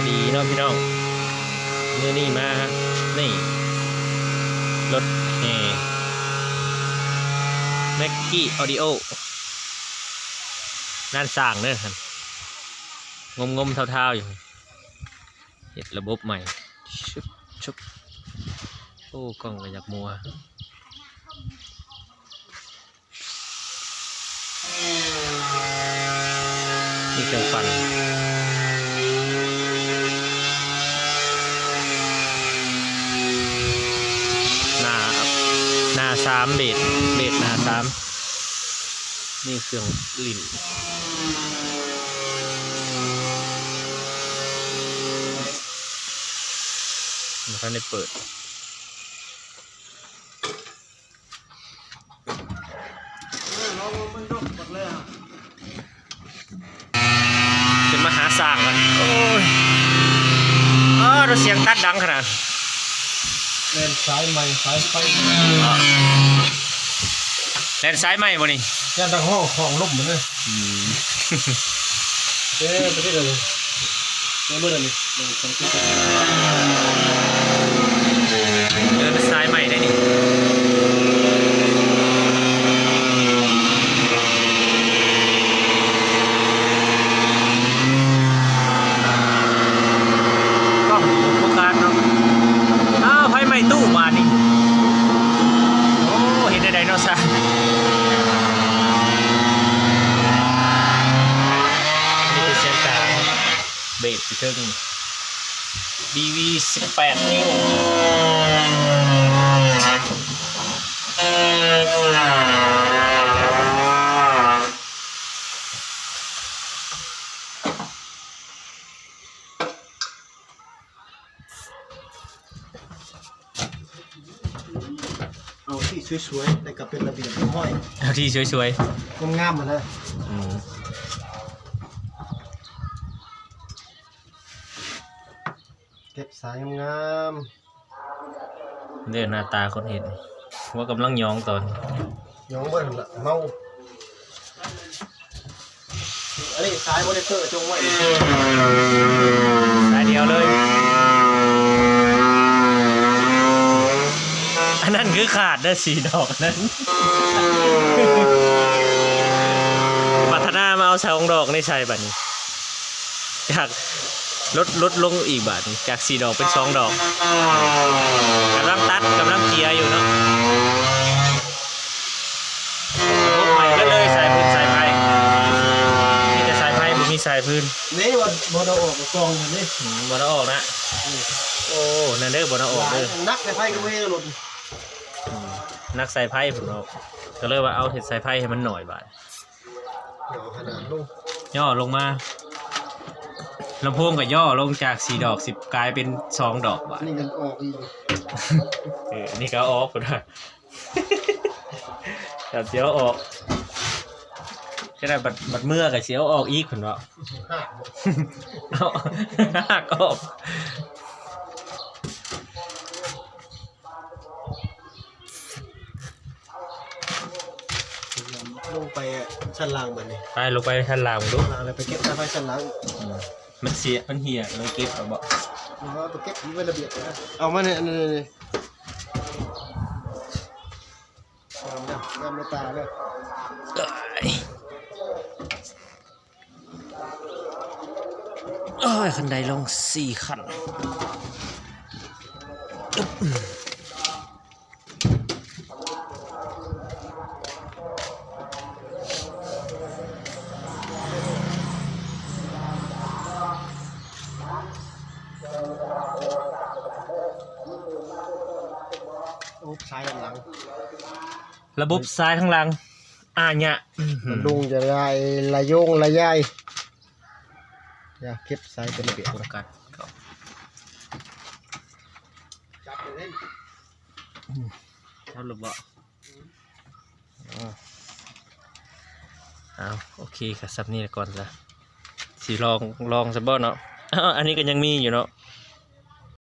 ายดีเนาะพี่น้องเมือนี่มา นี่ รถแห่แม็กกี้ออดิโอด้านสร้างเด้อครับงมงมเท่าๆอยู่เห็ดระบบใหม่ ชุบชุบโอ้กล้องก็อยากมัวนี่เครื่องปั่น สามเบสเบสหน้าสามนี่เครื่องลิ่นมันได้เปิดเป็นมหาสางกันโอ้ยเออเราเสียงตัดดังขนาด เล่นสายใหม่สายไฟแลนซ้ายไหมบ่นี่ย่านทางห้องของลุ่มเหมือนเลยเอ๊ะไปที่ไหนเลยเมื่อไหร่นี่เดินไปที่ไหนเดินซ้ายไหมได้นี่กล้องโฟกัสเนาะอ้าวไฟไหม้ตู้บานนี่โอ้เห็นได้ไดโนเสาร์นี่คือเส้นกลาง เบสที่เทิง BV 18 นิ้วเอาที่สวยๆแต่ก็เป็นระเบียบเรียบร้อยเอาที่สวยงามๆเหมือนเลยๆอืม เก็บสายงามเดือนหน้าตาคนเห็น ว่ากำลังยองตอนๆย้องเบิ้ลละเมาอันนี้สายมอนิเตอร์จงไว้สายเดียวเลย อันนั้นคือขาดได้อสีดอกนั้นพัฒนามาเอาสองดอกในใส่บัดนี้จาก ลดลดลงอีกบาทนี้จากสี่ดอกเป็นสองดอกกำลังตัดกำลังเกียร์อยู่เนาะพวกใหม่ก็เลยสายพื้นสายไม้มีแต่สายไม้บ่มีสายพื้นนี่วันบอดออกกับกองอย่างนี้อืมบอลออกนะ โอ้นั่นเด้อบอลออกเด้อนักในไฟก็ไม่ให้หลุดอืมนักสายไพ่ผมเอาก็เลยว่าเอาเห็ดสายไพ่ให้มันหน่อยบาทเดี๋ยวขนาดลงย่อลงมา ลำโพงกับย่อลงจากสี่ดอกสิบกลายเป็นสองดอกบาทนี่กันออกอีกเออนี่ก็เอาออกก็ได้ จับเสียวออกจะได้บัดบัดเมื่อกับเสียวออกอีกคนว่าห้าเอาหักออกลงไปชั้นล่างแบบนี้ไปลงไปชั้นล่างดูล่างเลยไปเก็บสายไฟชั้นล่างอื มมันเสียมันเหี่ยเลยเก็บเอาบ่เอาไปเก็บไว้ระเบียบนะเอามาเนี่ยนี่นี่งามนะงามในตาเลยโอ้ยคันใดลงสี่คัน อึ๊บโอ้ซ้ายด้านหลังระบบซ้ายข้างหลังอ่าเนี่ยอื้อหืมัอนลุงจะลายละโยงละยายอยากเก็บสายเป็นระเบียบโฟนะกัสก็จับไปเล่นเท่าระเบาเอาโอเคค่ะซับนี่ก่อนจ้ะสีลองลองซับบ่เนาะอ้าวอันนี้ก็ยังมีอยู่เนาะ